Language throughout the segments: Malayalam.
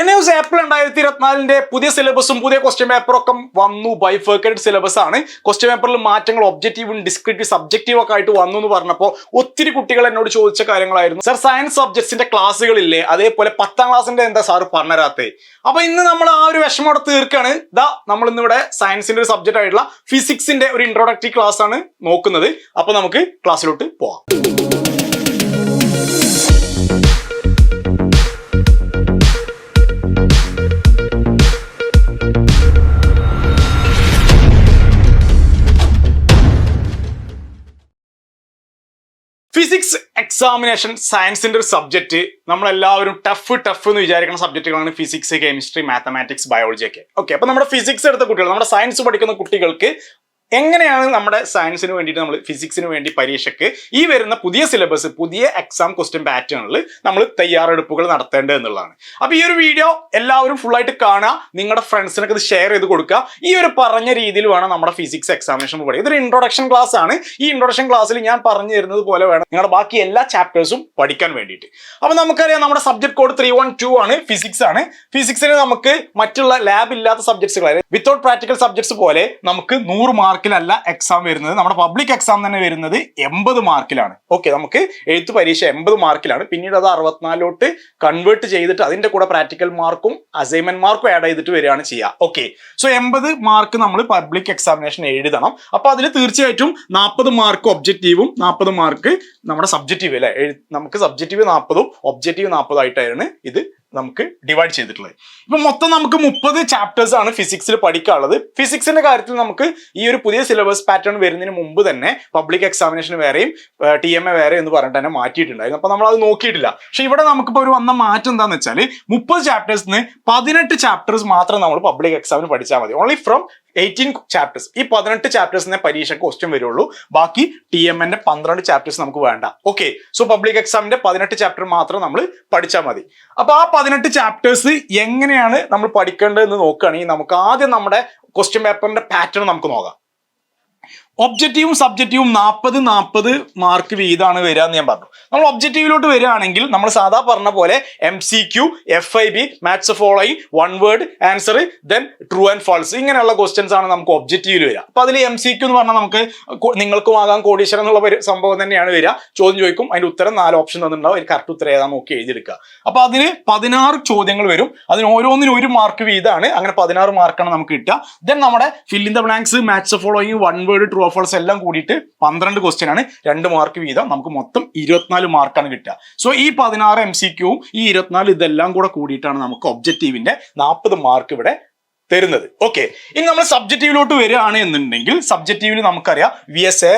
എൻ എസ് ഏപ്രിൽ രണ്ടായിരത്തി ഇരുപത്തിനാലിന്റെ പുതിയ സിലബസും പുതിയ ക്വസ്റ്റ്യൻ പേപ്പറും ഒക്കെ വന്നു. ബൈഫേക്കഡ് സിലബസ് ആണ്. ക്വസ്റ്റ്യൻ പേപ്പറിൽ മാറ്റങ്ങൾ ഒബ്ജക്റ്റീവും ഡിസ്ക്രിപ്റ്റീവ് സബ്ജക്റ്റീവ് ഒക്കെ ആയിട്ട് വന്നു എന്ന് പറഞ്ഞപ്പോൾ ഒത്തിരി കുട്ടികൾ എന്നോട് ചോദിച്ച കാര്യങ്ങളായിരുന്നു. സർ സയൻസ് സബ്ജക്ട്സിന്റെ ക്ലാസ്സുകളില്ലേ അതേപോലെ പത്താം ക്ലാസ്സിന്റെ എന്താ സാർ പറഞ്ഞരാത്തെ? അപ്പൊ ഇന്ന് നമ്മൾ ആ ഒരു വിഷമം അവിടെ തീർക്കാണ്. ഇതാ നമ്മൾ ഇന്നിവിടെ സയൻസിന്റെ ഒരു സബ്ജക്റ്റ് ആയിട്ടുള്ള ഫിസിക്സിന്റെ ഒരു ഇൻട്രോഡക്റ്റീവ് ക്ലാസ് ആണ് നോക്കുന്നത്. അപ്പൊ നമുക്ക് ക്ലാസ്സിലോട്ട് പോവാം. ഫിസിക്സ് എക്സാമിനേഷൻ സയൻസിന്റെ ഒരു സബ്ജക്റ്റ് നമ്മളെല്ലാവരും ടഫ് ടഫ് എന്ന് വിചാരിക്കുന്ന സബ്ജക്റ്റുകളാണ് ഫിസിക്സ് കെമിസ്ട്രി മാത്തമാറ്റിക്സ് ബയോളജി ഒക്കെ. ഓക്കെ അപ്പൊ നമ്മുടെ ഫിസിക്സ് എടുത്ത കുട്ടികൾ നമ്മുടെ സയൻസ് പഠിക്കുന്ന കുട്ടികൾക്ക് എങ്ങനെയാണ് നമ്മുടെ സയൻസിന് വേണ്ടിയിട്ട് നമ്മൾ ഫിസിക്സിന് വേണ്ടി പരീക്ഷയ്ക്ക് ഈ വരുന്ന പുതിയ സിലബസ് പുതിയ എക്സാം ക്വസ്റ്റ്യൻ പാറ്റേണിൽ നമ്മൾ തയ്യാറെടുപ്പുകൾ നടത്തേണ്ടത് എന്നുള്ളതാണ്. അപ്പോൾ ഈ ഒരു വീഡിയോ എല്ലാവരും ഫുള്ളായിട്ട് കാണുക നിങ്ങളുടെ ഫ്രണ്ട്സിനൊക്കെ ഇത് ഷെയർ ചെയ്ത് കൊടുക്കുക. ഈ ഒരു പറഞ്ഞ രീതിയിൽ വേണം നമ്മുടെ ഫിസിക്സ് എക്സാമിനേഷൻ പഠിക്കുക ഇതൊരു ഇൻട്രൊഡക്ഷൻ ക്ലാസ് ആണ്. ഈ ഇൻട്രൊഡക്ഷൻ ക്ലാസ്സിൽ ഞാൻ പറഞ്ഞു തരുന്നത് പോലെ വേണം നിങ്ങളുടെ ബാക്കി എല്ലാ ചാപ്റ്റേഴ്സും പഠിക്കാൻ വേണ്ടിയിട്ട്. അപ്പോൾ നമുക്കറിയാം നമ്മുടെ subject code three one two ആണ് ഫിസിക്സ് ആണ്. ഫിസിക്സിന് നമുക്ക് മറ്റുള്ള ലാബ് ഇല്ലാത്ത സബ്ജക്ട്സുകൾ വിത്തൗട്ട് പ്രാക്ടിക്കൽ സബ്ജക്ട്സ് പോലെ നമുക്ക് നൂറ് മാർക്കിലല്ല എക്സാം വരുന്നത്. നമ്മുടെ പബ്ലിക് എക്സാം തന്നെ വരുന്നത് എൺപത് മാർക്കിലാണ് ഓക്കെ നമുക്ക് എഴുത്ത് പരീക്ഷ എൺപത് മാർക്കിലാണ് പിന്നീട് അത് അറുപത്തിനാലിലോട്ട് കൺവേർട്ട് ചെയ്തിട്ട് അതിന്റെ കൂടെ പ്രാക്ടിക്കൽ മാർക്കും അസൈൻമെന്റ് മാർക്കും ആഡ് ചെയ്തിട്ട് വരികയാണ് ചെയ്യുക. ഓക്കെ സോ എൺപത് മാർക്ക് നമ്മൾ പബ്ലിക് എക്സാമിനേഷൻ എഴുതണം. അപ്പൊ അതിൽ തീർച്ചയായിട്ടും നാൽപ്പത് മാർക്ക് ഒബ്ജക്റ്റീവും നാൽപ്പത് മാർക്ക് നമ്മുടെ സബ്ജക്റ്റീവ് അല്ലെ? നമുക്ക് സബ്ജക്റ്റീവ് നാൽപ്പതും ഒബ്ജക്റ്റീവ് നാൽപ്പതായിട്ടാണ് ഇത് നമുക്ക് ഡിവൈഡ് ചെയ്തിട്ടുള്ളത്. ഇപ്പൊ മൊത്തം നമുക്ക് മുപ്പത് ചാപ്റ്റേഴ്സ് ആണ് ഫിസിക്സിൽ പഠിക്കാനുള്ളത്. ഫിസിക്സിന്റെ കാര്യത്തിൽ നമുക്ക് ഈ ഒരു പുതിയ സിലബസ് പാറ്റേൺ വരുന്നതിന് മുമ്പ് തന്നെ പബ്ലിക് എക്സാമിനേഷൻ വേറെയും ടി എം എ വേറെ എന്ന് പറഞ്ഞിട്ട് തന്നെ മാറ്റിയിട്ടുണ്ടായിരുന്നു. അപ്പൊ നമ്മൾ അത് നോക്കിയിട്ടില്ല. പക്ഷെ ഇവിടെ നമുക്കിപ്പോൾ ഒരു വന്ന മാറ്റം എന്താണെന്ന് വെച്ചാൽ മുപ്പത് ചാപ്റ്റേഴ്സിന് പതിനെട്ട് ചാപ്റ്റേഴ്സ് മാത്രം നമ്മൾ പബ്ലിക് എക്സാമിന് പഠിച്ചാൽ മതി. ഓൺലി ഫ്രം എയ്റ്റീൻ ചാപ്റ്റേഴ്സ് ഈ പതിനെട്ട് ചാപ്റ്റേഴ്സിനെ പരീക്ഷ ക്വസ്റ്റ്യൻ വരുള്ളൂ. ബാക്കി ടി എം എന്റെ പന്ത്രണ്ട് ചാപ്റ്റേഴ്സ് നമുക്ക് വേണ്ട. ഓക്കെ സോ പബ്ലിക് എക്സാമിന്റെ പതിനെട്ട് ചാപ്റ്റർ മാത്രം നമ്മൾ പഠിച്ചാൽ മതി. അപ്പൊ ആ പതിനെട്ട് ചാപ്റ്റേഴ്സ് എങ്ങനെയാണ് നമ്മൾ പഠിക്കേണ്ടതെന്ന് നോക്കുകയാണെങ്കിൽ നമുക്ക് ആദ്യം നമ്മുടെ ക്വസ്റ്റ്യൻ പേപ്പറിന്റെ പാറ്റേൺ നമുക്ക് നോക്കാം. ഒബ്ജക്റ്റീവും സബ്ജക്റ്റീവും നാൽപ്പത് നാൽപ്പത് മാർക്ക് വീതമാണ് വരിക എന്ന് ഞാൻ പറഞ്ഞു. നമ്മൾ ഒബ്ജക്റ്റീവിലോട്ട് വരികയാണെങ്കിൽ നമ്മൾ സാധാ പറഞ്ഞ പോലെ M C Q F I B match following one word answer then true and false ഇങ്ങനെയുള്ള ക്വസ്റ്റ്യൻസ് ആണ് നമുക്ക് ഒബ്ജക്റ്റീവിൽ വരിക. അപ്പൊ അതിൽ എം സി ക്യു എന്ന് പറഞ്ഞാൽ നമുക്ക് നിങ്ങൾക്ക് ആകാം കോടീശ്വരം എന്നുള്ള സംഭവം തന്നെയാണ് വരിക. ചോദ്യം ചോദിക്കും അതിന്റെ ഉത്തരം നാല് ഓപ്ഷൻ തന്നിട്ടുണ്ടാവും. അതിൽ കറക്റ്റ് ഉത്തരം ഏതാ നോക്കി എഴുതിയെടുക്കുക. അപ്പൊ അതിന് പതിനാറ് ചോദ്യങ്ങൾ വരും. അതിന് ഓരോന്നിനും ഒരു മാർക്ക് വീതമാണ് അങ്ങനെ പതിനാറ് മാർക്കാണ് നമുക്ക് കിട്ടുക. ദെൻ നമ്മുടെ fill in the blanks match following one word true false എല്ലാം കൂടിയിട്ട് പന്ത്രണ്ട് ക്വസ്റ്റ്യൻ ആണ്. രണ്ട് മാർക്ക് വീതം. നമുക്ക് മൊത്തം ഇരുപത്തിനാല് മാർക്കാണ് കിട്ടുക. സോ ഈ പതിനാറ് എം സി ക്യൂവും ഈ ഇരുപത്തിനാല് ഇതെല്ലാം കൂടെ കൂടിയിട്ടാണ് നമുക്ക് ഒബ്ജക്റ്റീവിന്റെ നാൽപ്പത് മാർക്ക് ഇവിടെ തരുന്നത്. ഓക്കെ ഇനി നമ്മൾ സബ്ജക്റ്റീവിലോട്ട് വരികയാണ് എന്നുണ്ടെങ്കിൽ സബ്ജക്റ്റീവിൽ നമുക്കറിയാം V S A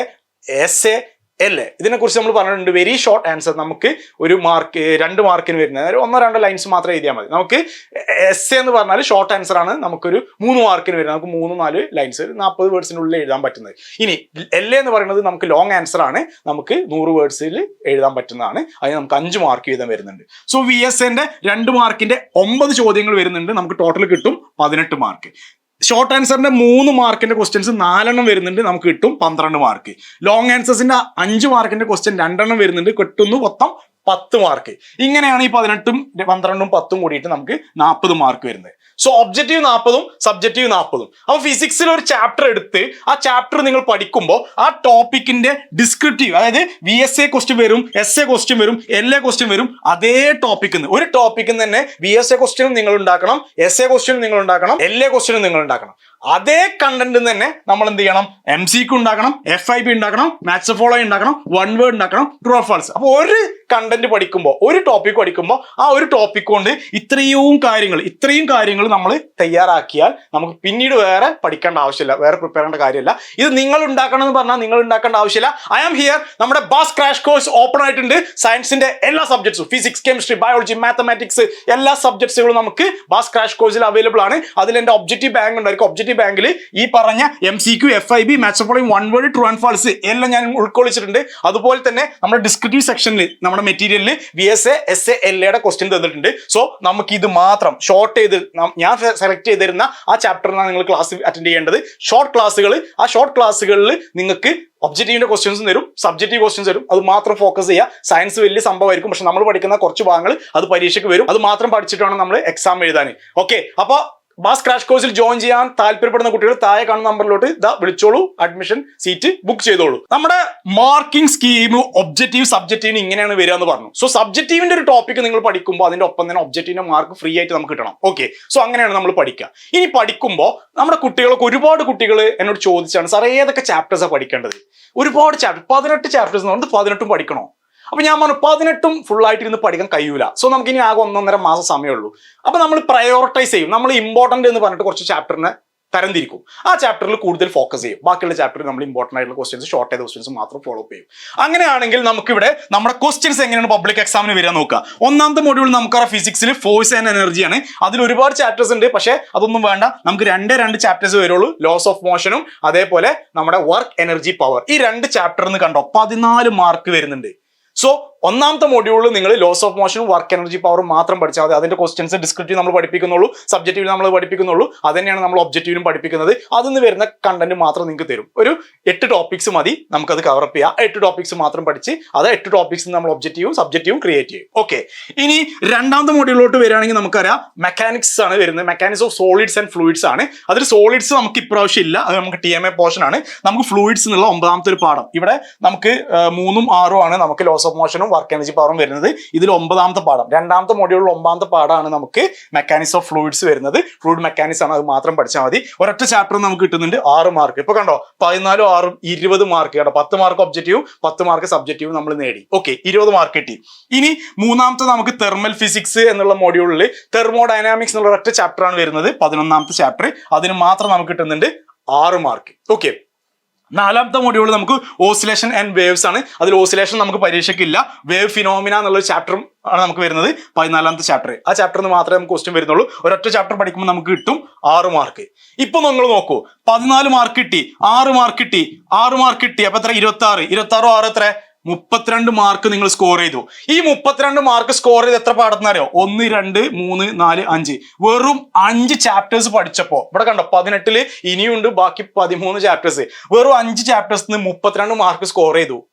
S A A ഇതിനെക്കുറിച്ച് നമ്മൾ പറഞ്ഞിട്ടുണ്ട് വെരി ഷോർട്ട് ആൻസർ നമുക്ക് ഒരു മാർക്ക് രണ്ട് മാർക്കിന് വരുന്നത്. ഒന്നോ രണ്ടോ ലൈൻസ് മാത്രം എഴുതിയാൽ മതി. നമുക്ക് എസ് എന്ന് പറഞ്ഞാൽ ഷോർട്ട് ആൻസർ ആണ് നമുക്കൊരു മൂന്ന് മാർക്കിന് വരുന്നത്. നമുക്ക് മൂന്ന് നാല് ലൈൻസ് നാൽപ്പത് വേർഡ്സിനുള്ളിൽ എഴുതാൻ പറ്റുന്നത്. ഇനി എൽ എന്ന് പറയുന്നത് നമുക്ക് ലോങ് ആൻസർ ആണ്. നമുക്ക് നൂറ് വേർഡ്സിൽ എഴുതാൻ പറ്റുന്നതാണ്. അതിന് നമുക്ക് അഞ്ച് മാർക്ക് വീതം വരുന്നുണ്ട്. സോ വി എസ് എന്റെ രണ്ട് മാർക്കിന്റെ ഒമ്പത് ചോദ്യങ്ങൾ വരുന്നുണ്ട്. നമുക്ക് ടോട്ടൽ കിട്ടും പതിനെട്ട് മാർക്ക് ഷോർട്ട് ആൻസറിന്റെ മൂന്ന് മാർക്കിന്റെ ക്വസ്റ്റ്യൻസ് നാലെണ്ണം വരുന്നുണ്ട് നമുക്ക് കിട്ടും പന്ത്രണ്ട് മാർക്ക്. ലോങ് ആൻസേഴ്സിന്റെ അഞ്ച് മാർക്കിന്റെ ക്വസ്റ്റ്യൻ രണ്ടെണ്ണം വരുന്നുണ്ട് കിട്ടുന്നു മൊത്തം പത്ത് മാർക്ക് ഇങ്ങനെയാണ് ഈ പതിനെട്ടും പന്ത്രണ്ടും പത്തും കൂടിയിട്ട് നമുക്ക് നാൽപ്പത് മാർക്ക് വരുന്നത്. സോ ഒബ്ജക്റ്റീവ് നാൽപ്പതും സബ്ജക്റ്റീവ് നാൽപ്പതും അപ്പോൾ ഫിസിക്സിൽ ഒരു ചാപ്റ്റർ എടുത്ത് ആ ചാപ്റ്റർ നിങ്ങൾ പഠിക്കുമ്പോൾ ആ ടോപ്പിക്കിന്റെ ഡിസ്ക്രിപ്റ്റീവ് അതായത് വി എസ് എ ക്വസ്റ്റ്യൻ വരും എസ് എ ക്വസ്റ്റ്യൻ വരും എൽ എ ക്വസ്റ്റ്യൻ വരും അതേ ടോപ്പിക്കിൽ നിന്ന് ഒരു ടോപ്പിക്കിൽ നിന്ന് തന്നെ വി എസ് എ ക്വസ്റ്റ്യനും നിങ്ങൾ ഉണ്ടാക്കണം എസ് എ ക്വസ്റ്റ്യനും നിങ്ങൾ ഉണ്ടാക്കണം എൽ എ ക്വസ്റ്റ്യനും നിങ്ങൾ ഉണ്ടാക്കണം. അതേ കണ്ടന്റ് തന്നെ നമ്മൾ എന്ത് ചെയ്യണം എം സിക്ക് ഉണ്ടാക്കണം എഫ് ഐ ബി ഉണ്ടാക്കണം മാത്സ് ഫോളോ ഉണ്ടാക്കണം വൺ വേർഡ് ഉണ്ടാക്കണം ട്രൂ ഫാൾസ് അപ്പോൾ ഒരു കണ്ടന്റ് പഠിക്കുമ്പോൾ ഒരു ടോപ്പിക് പഠിക്കുമ്പോൾ ആ ഒരു ടോപ്പിക് കൊണ്ട് ഇത്രയും കാര്യങ്ങൾ ഇത്രയും കാര്യങ്ങൾ നമ്മൾ തയ്യാറാക്കിയാൽ നമുക്ക് പിന്നീട് വേറെ പഠിക്കേണ്ട ആവശ്യമില്ല വേറെ പ്രിപ്പയർ ചെയ്യേണ്ട കാര്യമില്ല. ഇത് നിങ്ങൾ ഉണ്ടാക്കണം എന്ന് പറഞ്ഞാൽ നിങ്ങൾ ഉണ്ടാക്കേണ്ട ആവശ്യമില്ല. ഐ ആം ഹിയർ നമ്മുടെ ബാസ് ക്രാഷ് കോഴ്സ് ഓപ്പൺ ആയിട്ടുണ്ട്. സയൻസിന്റെ എല്ലാ സബ്ജക്ട്സും ഫിസിക്സ് കെമിസ്ട്രി ബയോളജി മാത്തമാറ്റിക്സ് എല്ലാ സബ്ജക്ട്സുകളും നമുക്ക് ബാസ് ക്രാഷ് കോഴ്സിൽ അവൈലബിൾ ആണ്. അതിൽ എന്റെ ഒബ്ജക്റ്റീവ് ബാങ്ക് ഉണ്ടായിരിക്കും ഒബ്ജക്റ്റീവ് ഒബ്ജക്റ്റീവ് ബാങ്കിൽ ഈ പറഞ്ഞ M C Q F I B match following one word true and false എല്ലാം ഞാൻ ഉൾക്കൊള്ളിച്ചിട്ടുണ്ട്. അതുപോലെ തന്നെ നമ്മുടെ ഡിസ്ക്രിപ്റ്റീവ് സെക്ഷനിൽ നമ്മുടെ മെറ്റീരിയലിൽ V S A S A L എയുടെ ക്വസ്റ്റ്യൻ തന്നിട്ടുണ്ട്. സോ നമുക്ക് ഇത് മാത്രം ഷോർട്ട് ചെയ്ത് ഞാൻ സെലക്ട് ചെയ്തിരുന്ന ആ ചാപ്റ്ററിനാണ് നിങ്ങൾ ക്ലാസ് അറ്റൻഡ് ചെയ്യേണ്ടത്. ഷോർട്ട് ക്ലാസ്സുകൾ ആ ഷോർട്ട് ക്ലാസ്സുകളിൽ നിങ്ങൾക്ക് ഒബ്ജക്റ്റീവിന്റെ ക്വസ്റ്റ്യൻസ് തരും സബ്ജക്റ്റീവ് ക്വസ്റ്റ്യൻസ് തരും. അത് മാത്രം ഫോക്കസ് ചെയ്യുക. സയൻസ് വലിയ സംഭവമായിരിക്കും. പക്ഷെ നമ്മൾ പഠിക്കുന്ന കുറച്ച് ഭാഗങ്ങൾ അത് പരീക്ഷയ്ക്ക് വരും. അത് മാത്രം പഠിച്ചിട്ടാണ് നമ്മൾ എക്സാം എഴുതാൻ. ഓക്കെ അപ്പോൾ ബാസ് ക്രാഷ് കോഴ്സിൽ ജോയിൻ ചെയ്യാൻ താല്പര്യപ്പെടുന്ന കുട്ടികൾ താഴെ കാണുന്ന നമ്പറിലോട്ട് ഇതാ വിളിച്ചോളൂ. അഡ്മിഷൻ സീറ്റ് ബുക്ക് ചെയ്തോളൂ. നമ്മുടെ മാർക്കിംഗ് സ്കീം ഒബ്ജക്റ്റീവ് സബ്ജക്റ്റീവിന് ഇങ്ങനെയാണ് വരിക എന്ന് പറഞ്ഞു. സോ സബ്ജക്റ്റീവിന്റെ ഒരു ടോപ്പിക് നിങ്ങൾ പഠിക്കുമ്പോൾ അതിന്റെ ഒപ്പം തന്നെ ഒബ്ജക്റ്റീവിന്റെ മാർക്ക് ഫ്രീ ആയിട്ട് നമുക്ക് കിട്ടണം. ഓക്കെ സോ അങ്ങനെയാണ് നമ്മൾ പഠിക്കുക. ഇനി പഠിക്കുമ്പോൾ നമ്മുടെ കുട്ടികൾക്ക് ഒരുപാട് കുട്ടികൾ എന്നോട് ചോദിച്ചാണ് സാർ ഏതൊക്കെ ചാപ്റ്റേഴ്സാണ് പഠിക്കേണ്ടത്? ഒരുപാട് ചാപ്റ്റർ പതിനെട്ട് ചാപ്റ്റേഴ്സ് എന്ന് പറഞ്ഞാൽ പതിനെട്ടും പഠിക്കണോ? അപ്പൊ ഞാൻ പറഞ്ഞു പതിനെട്ടും ഫുൾ ആയിട്ട് ഇരുന്ന് പഠിക്കാൻ കഴിയൂല. സോ നമുക്ക് ഇനി ആകെ ഒന്നൊന്നര മാസം സമയമുള്ളൂ. അപ്പൊ നമ്മൾ പ്രയോറിറ്റൈസ് ചെയ്യും. നമ്മൾ ഇമ്പോർട്ടന്റ് എന്ന് പറഞ്ഞിട്ട് കുറച്ച് ചാപ്റ്ററിനെ തരംതിരിക്കും. ആ ചാപ്റ്ററിൽ കൂടുതൽ ഫോക്കസ് ചെയ്യും. ബാക്കിയുള്ള ചാപ്റ്ററിൽ നമ്മൾ ഇമ്പോർട്ടന്റ് ആയിട്ടുള്ള ക്വസ്റ്റ്യൻസ് ഷോർട്ട് ചെയ്ത ക്വസ്റ്റ്യൻസ് മാത്രം ഫോളോ അപ്പ് ചെയ്യും. അങ്ങനെയാണെങ്കിൽ നമുക്കിവിടെ നമ്മുടെ ക്വസ്റ്റ്യൻസ് എങ്ങനെയാണ് പബ്ലിക് എക്സാമിന് വരിക നോക്കുക. ഒന്നാമത്തെ മൊഡ്യൂൾ നമുക്കറിയാം ഫിസിക്സിൽ ഫോഴ്സ് ആൻഡ് എനർജിയാണ് അതിൽ ഒരുപാട് ചാപ്റ്റേഴ്സ് ഉണ്ട് പക്ഷേ അതൊന്നും വേണ്ട. നമുക്ക് രണ്ട് രണ്ട് ചാപ്റ്റേഴ്സ് വരുള്ളൂ. ലോസ് ഓഫ് മോഷനും അതേപോലെ നമ്മുടെ വർക്ക് എനർജി പവർ ഈ രണ്ട് ചാപ്റ്റർ എന്ന് കണ്ടോ പതിനാല് മാർക്ക് വരുന്നുണ്ട്. സോ ഒന്നാമത്തെ മൊഡ്യൂളിൽ നിങ്ങൾ ലോസ് ഓഫ് മോഷനും വർക്ക് എനർജി പവറും മാത്രം പഠിച്ചാൽ മതി. അതിന്റെ ക്വസ്റ്റ്യൻസ് ഡിസ്ക്രിപ്റ്റീവ് നമ്മൾ പഠിപ്പിക്കുന്നുള്ളൂ സബ്ജക്റ്റീവ് നമ്മൾ പഠിപ്പിക്കുന്നുള്ളൂ. അത് തന്നെയാണ് നമ്മൾ ഒബ്ജക്റ്റീവിലും പഠിപ്പിക്കുന്നത്. അതിൽ നിന്ന് വരുന്ന കണ്ടന്റ് മാത്രം നിങ്ങൾക്ക് തരും. ഒരു എട്ട് ടോപ്പിക്സ് മതി നമുക്കത് കവർ അപ്പ് ചെയ്യാം. എട്ട് ടോപ്പിക്സ് മാത്രം പഠിച്ച് അത് എട്ട് ടോപ്പിക്സ് നമ്മൾ ഒബ്ജക്റ്റീവും സബ്ജക്റ്റീവും ക്രിയേറ്റ് ചെയ്യും. ഓക്കെ ഇനി രണ്ടാമത്തെ മൊഡ്യൂളിലോട്ട് വരികയാണെങ്കിൽ നമുക്കറിയാം മെക്കാനിക്സ് ആണ് വരുന്നത്. Mechanics of solids and fluids ആണ്. അതിൽ സോളിഡ്സ് നമുക്ക് ഇപ്രാവശ്യം ഇല്ല. അത് നമുക്ക് ടി എം എ പോർഷൻ ആണ്. നമുക്ക് ഫ്ലൂയിഡ്സ് എന്നുള്ള ഒമ്പതാമത്തെ ഒരു പാഠം. ഇവിടെ നമുക്ക് മൂന്നും ആറും ആണ് നമുക്ക് ലോസ് ഓഫ് മോഷനും വർക്ക് എനർജി പവറും വരുന്നത് ഇതിൽ ഒമ്പതാമത്തെ പാഠം. രണ്ടാമത്തെ മോഡ്യൂളിൽ ഒമ്പതാമത്തെ പാഠമാണ് നമുക്ക് മെക്കാനിക്സ് ഓഫ് ഫ്ലൂയിഡ്സ് വരുന്നത്. ഫ്ലൂയിഡ് മെക്കാനിക്സ് ആണ് അത് മാത്രം പഠിച്ചാൽ മതി. ഒരൊറ്റ ചാപ്റ്റർ നമുക്ക് കിട്ടുന്നുണ്ട് ആറ് മാർക്ക് ഇപ്പൊ കണ്ടോ പതിനാലും ആറും ഇരുപത് മാർക്ക് കേട്ടോ പത്ത് മാർക്ക് ഒബ്ജക്റ്റീവും പത്ത് മാർക്ക് സബ്ജക്റ്റീവും നമ്മൾ നേടി. ഓക്കെ ഇരുപത് മാർക്ക് കിട്ടി. ഇനി മൂന്നാമത്തെ നമുക്ക് തെർമൽ ഫിസിക്സ് എന്നുള്ള മോഡ്യൂളിൽ തെർമോഡൈനാമിക്സ് എന്നുള്ള ഒറ്റ ചാപ്റ്റർ ആണ് വരുന്നത് പതിനൊന്നാമത്തെ ചാപ്റ്റർ അതിന് മാത്രം നമുക്ക് കിട്ടുന്നുണ്ട് ആറ് മാർക്ക് ഓക്കെ നാലാമത്തെ മോഡ്യൂൾ നമുക്ക് ഓസിലേഷൻ ആൻഡ് വേവ്സ് ആണ്. അതിൽ ഓസിലേഷൻ നമുക്ക് പരീക്ഷയ്ക്കില്ല. വേവ് ഫിനോമിന എന്നുള്ള ചാപ്റ്ററും ആണ് നമുക്ക് വരുന്നത്. പതിനാലാമത്തെ ചാപ്റ്റർ ആ ചാപ്റ്ററിൽ മാത്രമേ നമുക്ക് ക്വസ്റ്റ്യൻ വരുന്നുള്ളൂ. ഒരൊറ്റ ചാപ്റ്റർ പഠിക്കുമ്പോൾ നമുക്ക് കിട്ടും ആറ് മാർക്ക് ഇപ്പൊ നിങ്ങൾ നോക്കൂ. പതിനാല് മാർക്ക് കിട്ടി ആറ് മാർക്ക് കിട്ടി ആറ് മാർക്ക് കിട്ടി. അപ്പൊ എത്ര? ഇരുപത്തി ആറ് ഇരുപത്തി ആറോ ആറ് എത്ര? മുപ്പത്തിരണ്ട് മാർക്ക് നിങ്ങൾ സ്കോർ ചെയ്തു. ഈ മുപ്പത്തിരണ്ട് മാർക്ക് സ്കോർ ചെയ്ത് എത്ര പാടത്തുന്നറിയോ ഒന്ന് രണ്ട് മൂന്ന് നാല് അഞ്ച്. വെറും അഞ്ച് ചാപ്റ്റേഴ്സ് പഠിച്ചപ്പോ ഇവിടെ കണ്ടോ പതിനെട്ടിൽ ഇനിയുണ്ട് ബാക്കി പതിമൂന്ന് ചാപ്റ്റേഴ്സ് വെറും അഞ്ച് ചാപ്റ്റേഴ്സിന് മുപ്പത്തിരണ്ട് മാർക്ക് സ്കോർ ചെയ്തു.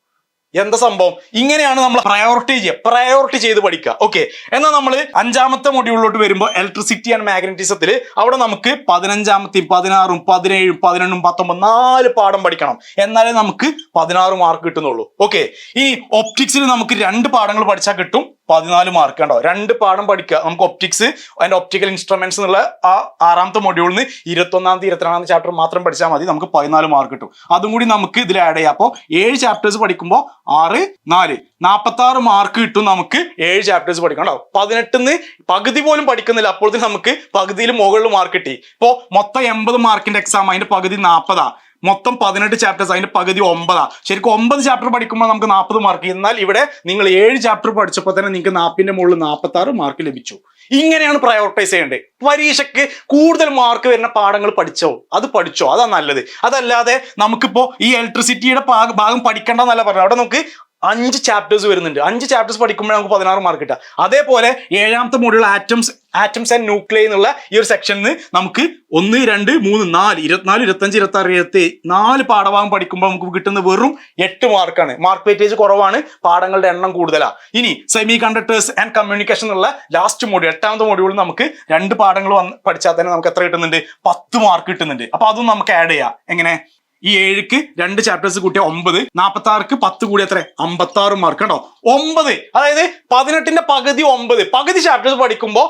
എന്താ സംഭവം? ഇങ്ങനെയാണ് നമ്മൾ പ്രയോറിറ്റി ചെയ്യുക. പ്രയോറിറ്റി ചെയ്ത് പഠിക്കുക. ഓക്കെ എന്നാൽ നമ്മൾ അഞ്ചാമത്തെ മൊഡ്യൂളിലോട്ട് വരുമ്പോൾ ഇലക്ട്രിസിറ്റി ആൻഡ് മാഗ്നറ്റിസത്തിൽ അവിടെ നമുക്ക് പതിനഞ്ചാമത്തെയും പതിനാറും പതിനേഴും പതിനെണ്ണും പത്തൊമ്പത് നാല് പാഠം പഠിക്കണം. എന്നാലേ നമുക്ക് പതിനാറ് മാർക്ക് കിട്ടുന്നുള്ളൂ. ഓക്കെ ഈ ഒപ്റ്റിക്സിൽ നമുക്ക് രണ്ട് പാഠങ്ങൾ പഠിച്ചാൽ കിട്ടും. പതിനാല് മാർക്ക് ഉണ്ടോ രണ്ട് പാഠം പഠിക്കുക. നമുക്ക് ഒപ്റ്റിക്സ് ആൻഡ് ഒപ്റ്റിക്കൽ ഇൻസ്ട്രുമെന്റ്സ് എന്നുള്ള ആ ആറാമത്തെ മൊഡ്യൂളിൽ നിന്ന് ഇരുപത്തൊന്നാമത്തെ ഇരുപത്തിരണ്ടാമത്തെ ചാപ്റ്റർ മാത്രം പഠിച്ചാൽ മതി. നമുക്ക് പതിനാല് മാർക്ക് കിട്ടും. അതും കൂടി നമുക്ക് ഇതിൽ ആഡ് ചെയ്യാം. അപ്പോൾ ഏഴ് ചാപ്റ്റേഴ്സ് പഠിക്കുമ്പോൾ ആറ് നാല്. നാൽപ്പത്തി ആറ് മാർക്ക് കിട്ടും നമുക്ക് ഏഴ് ചാപ്റ്റേഴ്സ് പഠിക്കണം പതിനെട്ടിന്ന് പകുതി പോലും പഠിക്കുന്നില്ല. അപ്പോഴത്തെ നമുക്ക് പകുതിയിൽ മുകളിൽ മാർക്ക് കിട്ടി. ഇപ്പോൾ മൊത്തം എൺപത് മാർക്കിന്റെ എക്സാം അതിന്റെ പകുതി നാൽപ്പതാ മൊത്തം പതിനെട്ട് ചാപ്റ്റേഴ്സ് അതിന്റെ പകുതി ഒമ്പതാ. ശരിക്കും ഒമ്പത് ചാപ്റ്റർ പഠിക്കുമ്പോൾ നമുക്ക് നാൽപ്പത് മാർക്ക് എന്നാൽ ഇവിടെ നിങ്ങൾ ഏഴ് ചാപ്റ്റർ പഠിച്ചപ്പോൾ തന്നെ നിങ്ങൾക്ക് നാൽപ്പിന്റെ മുകളിൽ നാൽപ്പത്തി ആറ് മാർക്ക് ലഭിച്ചു. ഇങ്ങനെയാണ് പ്രയോറിറ്റൈസ് ചെയ്യേണ്ടത്. പരീക്ഷയ്ക്ക് കൂടുതൽ മാർക്ക് വരുന്ന പാഠങ്ങൾ പഠിച്ചോ? അത് പഠിച്ചോ? അതാണ് നല്ലത്. അതല്ലാതെ നമുക്കിപ്പോൾ ഈ ഇലക്ട്രിസിറ്റിയുടെ ഭാഗം പഠിക്കേണ്ടെന്നല്ല പറഞ്ഞത്. അവിടെ നമുക്ക് അഞ്ച് ചാപ്റ്റേഴ്സ് വരുന്നുണ്ട്. അഞ്ച് ചാപ്റ്റേഴ്സ് പഠിക്കുമ്പോൾ നമുക്ക് പതിനാറ് മാർക്ക് കിട്ടുക. അതേപോലെ ഏഴാമത്തെ മോഡുള്ള ആറ്റംസ് ആറ്റംസ് ആൻഡ് ന്യൂക്ലിയ എന്നുള്ള ഈ ഒരു സെക്ഷനിൽ നമുക്ക് ഒന്ന് രണ്ട് മൂന്ന് നാല് ഇരുപത്തിനാല് ഇരുപത്തഞ്ച് ഇരുപത്തി ആറ് ഇരുപത്തി നാല് പാഠഭാഗം പഠിക്കുമ്പോൾ നമുക്ക് കിട്ടുന്ന വെറും എട്ട് മാർക്കാണ് മാർക്ക് വെയിറ്റേജ് കുറവാണ് പാഠങ്ങളുടെ എണ്ണം കൂടുതലാണ് ഇനി സെമി കണ്ടക്ടേഴ്സ് ആൻഡ് കമ്മ്യൂണിക്കേഷൻ എന്നുള്ള ലാസ്റ്റ് മോഡ്യൂൾ എട്ടാമത്തെ മോഡ്യൂളിൽ നമുക്ക് രണ്ട് പാഠങ്ങൾ പഠിച്ചാൽ തന്നെ നമുക്ക് എത്ര കിട്ടുന്നുണ്ട്? പത്ത് മാർക്ക് കിട്ടുന്നുണ്ട്. അപ്പൊ അതും നമുക്ക് ആഡ് ചെയ്യാം. എങ്ങനെ? ഈ ഏഴുക്ക് രണ്ട് ചാപ്റ്റേഴ്സ് കൂട്ടിയ ഒമ്പത് നാൽപ്പത്തി ആർക്ക് പത്ത് കൂടി എത്ര അമ്പത്തി ആറ് മാർക്ക് ഉണ്ടോ ഒമ്പത് അതായത് പതിനെട്ടിന്റെ പകുതി ഒമ്പത്. പകുതി ചാപ്റ്റേഴ്സ് പഠിക്കുമ്പോൾ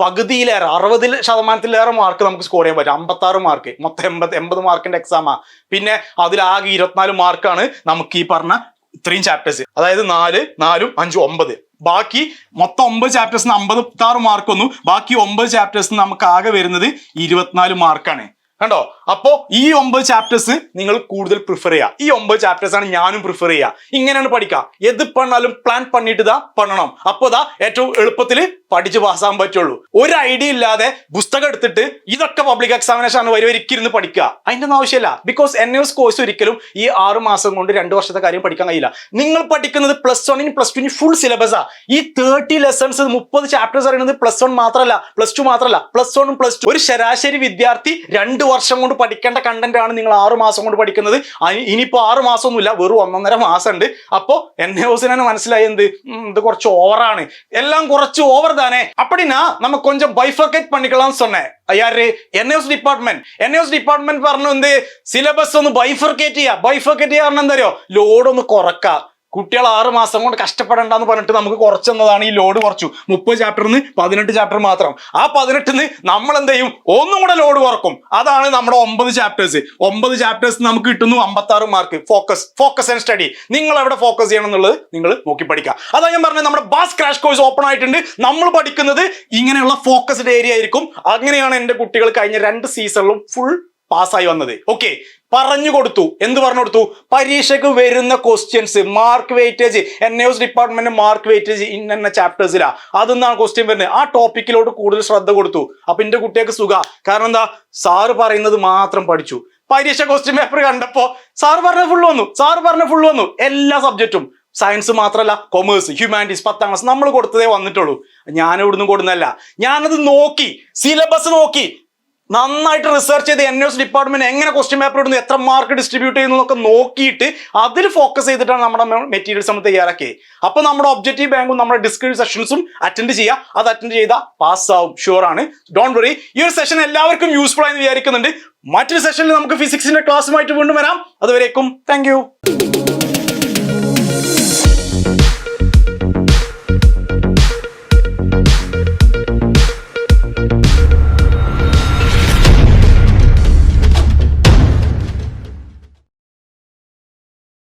പകുതിയിലേറെ അറുപതിൽ ശതമാനത്തിലേറെ മാർക്ക് നമുക്ക് സ്കോർ ചെയ്യാൻ പറ്റും. അമ്പത്തി ആറ് മാർക്ക് മൊത്തം എൺപത് എൺപത് മാർക്കിന്റെ എക്സാമാ പിന്നെ അതിലാകെ ഇരുപത്തിനാല് മാർക്കാണ് നമുക്ക് ഈ പറഞ്ഞ ഇത്രയും ചാപ്റ്റേഴ്സ് അതായത് നാല് നാലും അഞ്ചും ഒമ്പത്. ബാക്കി മൊത്തം ഒമ്പത് ചാപ്റ്റേഴ്സിന് അമ്പത്തി ആറ് മാർക്ക് വന്നു. ബാക്കി ഒമ്പത് ചാപ്റ്റേഴ്സിന് നമുക്ക് ആകെ വരുന്നത് ഇരുപത്തിനാല് മാർക്കാണ് കണ്ടോ? അപ്പോ ഈ ഒമ്പത് ചാപ്റ്റേഴ്സ് നിങ്ങൾ കൂടുതൽ പ്രിഫർ ചെയ്യുക ഈ ഒമ്പത് ചാപ്റ്റേഴ്സ് ആണ് ഞാനും പ്രിഫർ ചെയ്യുക ഇങ്ങനെയാണ് പഠിക്കുക എത് പണ്ണാലും പ്ലാൻ പണിയിട്ട് ഇതാ പണണം. അപ്പോ ഇതാ ഏറ്റവും എളുപ്പത്തിൽ പഠിച്ച് പാസ്സാൻ പറ്റുള്ളൂ. ഒരു ഐഡിയ ഇല്ലാതെ പുസ്തകം എടുത്തിട്ട് ഇതൊക്കെ പബ്ലിക് എക്സാമിനേഷൻ ആണ് വരി വരിക്കിരുന്ന് പഠിക്കുക. അതിന്റെ ഒന്നും ആവശ്യമില്ല. ബിക്കോസ് എൻ എസ് കോഴ്സ് ഒരിക്കലും ഈ ആറ് മാസം കൊണ്ട് രണ്ട് വർഷത്തെ കാര്യം പഠിക്കാൻ കഴിയില്ല. നിങ്ങൾ പഠിക്കുന്നത് പ്ലസ് വണ്ണിന് പ്ലസ് ടുവിന് ഫുൾ സിലബസാ ഈ തേർട്ടി ലെസൺസ് മുപ്പത് ചാപ്റ്റേഴ്സ് അറിയുന്നത് പ്ലസ് വൺ മാത്രമല്ല പ്ലസ് ടു മാത്രമല്ല പ്ലസ് വണ്ണും പ്ലസ് ടു ഒരു ശരാശരി വിദ്യാർത്ഥി രണ്ട് വർഷം കൊണ്ട് പഠിക്കേണ്ട കണ്ടന്റ് ആണ് നിങ്ങൾ ആറ് മാസം കൊണ്ട് പഠിക്കുന്നത്. ഇനിയിപ്പോൾ ഇനിയിപ്പോ ആറ് മാസമൊന്നുമില്ല വെറും ഒന്നൊന്നര മാസം ഉണ്ട് അപ്പോൾ എൻ ഹൗസിനെ മനസ്സിലായി എന്ത്? ഇത് കുറച്ച് ഓവറാണ് എല്ലാം കുറച്ച് ഓവർ താനേ അപ്പടിനാ നമ്മ കൊഞ്ചം ബൈഫർക്കേറ്റ് പണിക്കലാന്ന് சொன்னேன் யாரு എൻഎസ് ഡിപ്പാർട്ട്മെന്റ് എൻഎസ് ഡിപ്പാർട്ട്മെന്റ് പറഞ്ഞു എന്ത് സിലബസ് ഒന്ന് ബൈഫർക്കേറ്റ് ചെയ്യാ ബൈഫർക്കേറ്റ് ചെയ്യാൻ എന്താ അറിയോ ലോഡ് ഒന്ന് കുറക്ക കുട്ടികൾ ആറ് മാസം കൊണ്ട് കഷ്ടപ്പെടണ്ടെന്ന് പറഞ്ഞിട്ട് നമുക്ക് കുറച്ചെന്നതാണ് ഈ ലോഡ് കുറച്ചു. മുപ്പത് ചാപ്റ്ററിന് പതിനെട്ട് ചാപ്റ്റർ മാത്രം. ആ പതിനെട്ടിന് നമ്മൾ എന്ത് ചെയ്യും ഒന്നും കൂടെ ലോഡ് കുറക്കും. അതാണ് നമ്മുടെ ഒമ്പത് ചാപ്റ്റേഴ്സ്. ഒമ്പത് ചാപ്റ്റേഴ്സ് നമുക്ക് കിട്ടുന്നു അമ്പത്തി ആറ് mark focus focus and study നിങ്ങൾ എവിടെ ഫോക്കസ് ചെയ്യണം എന്നുള്ളത് നിങ്ങൾ നോക്കി പഠിക്കുക അതാ ഞാൻ പറഞ്ഞത് നമ്മുടെ ബാസ് ക്രാഷ് കോഴ്സ് ഓപ്പൺ ആയിട്ടുണ്ട്. നമ്മൾ പഠിക്കുന്നത് ഇങ്ങനെയുള്ള ഫോക്കസ്ഡ് ഏരിയ ആയിരിക്കും. അങ്ങനെയാണ് എന്റെ കുട്ടികൾ കഴിഞ്ഞ രണ്ട് സീസണിലും ഫുൾ പാസ്സായി വന്നത്. ഓക്കെ പറഞ്ഞു കൊടുത്തു. എന്ത് പറഞ്ഞു കൊടുത്തു? പരീക്ഷയ്ക്ക് വരുന്ന questions mark weightage N S department mark weightage ഇന്ന ചാപ്റ്റേഴ്സിലാ അതെന്നാണ് ക്വസ്റ്റ്യൻ വരുന്നത്. ആ ടോപ്പിക്കിലോട്ട് കൂടുതൽ ശ്രദ്ധ കൊടുത്തു. അപ്പൊ എന്റെ കുട്ടികൾക്ക് സുഖ. കാരണം എന്താ? സാറ് പറയുന്നത് മാത്രം പഠിച്ചു. പരീക്ഷ ക്വസ്റ്റ്യൻ പേപ്പർ കണ്ടപ്പോ സാറ് പറഞ്ഞ ഫുൾ വന്നു. സാറ് പറഞ്ഞ ഫുൾ വന്നു. എല്ലാ സബ്ജക്റ്റും സയൻസ് മാത്രമല്ല കൊമേഴ്സ് ഹ്യൂമാനിറ്റീസ് പത്താം ക്ലാസ് നമ്മൾ കൊടുത്തതേ വന്നിട്ടുള്ളൂ. ഞാൻ ഇവിടുന്ന് കൊടുന്നല്ല ഞാനത് നോക്കി സിലബസ് നോക്കി നന്നായിട്ട് റിസർച്ച് ചെയ്ത് എൻ എസ് ഡിപ്പാർട്ട്മെന്റ് എങ്ങനെ ക്വസ്റ്റ്യൻ പേപ്പർ ഇടുന്നു എത്ര മാർക്ക് ഡിസ്ട്രിബ്യൂട്ട് ചെയ്യുന്നു എന്നൊക്കെ നോക്കിയിട്ട് അതിൽ ഫോക്കസ് ചെയ്തിട്ടാണ് നമ്മുടെ മെറ്റീരിയൽസ് നമ്മൾ തയ്യാറാക്കിയത് അപ്പൊ നമ്മുടെ ഒബ്ജക്റ്റീവ് ബാങ്കും നമ്മുടെ ഡിസ്കഷൻ സെഷൻസും അറ്റൻഡ് ചെയ്യുക. അത് അറ്റൻഡ് ചെയ്താൽ പാസ് ആവും. ഷുവർ ആണ്. ഡോണ്ട് വറി ഈ ഒരു സെഷൻ എല്ലാവർക്കും യൂസ്ഫുൾ ആയി വിചാരിക്കുന്നുണ്ട്. മറ്റൊരു സെഷനിൽ നമുക്ക് ഫിസിക്സിന്റെ ക്ലാസ്സുമായിട്ട് വീണ്ടും വരാം. അതുവരേക്കും താങ്ക്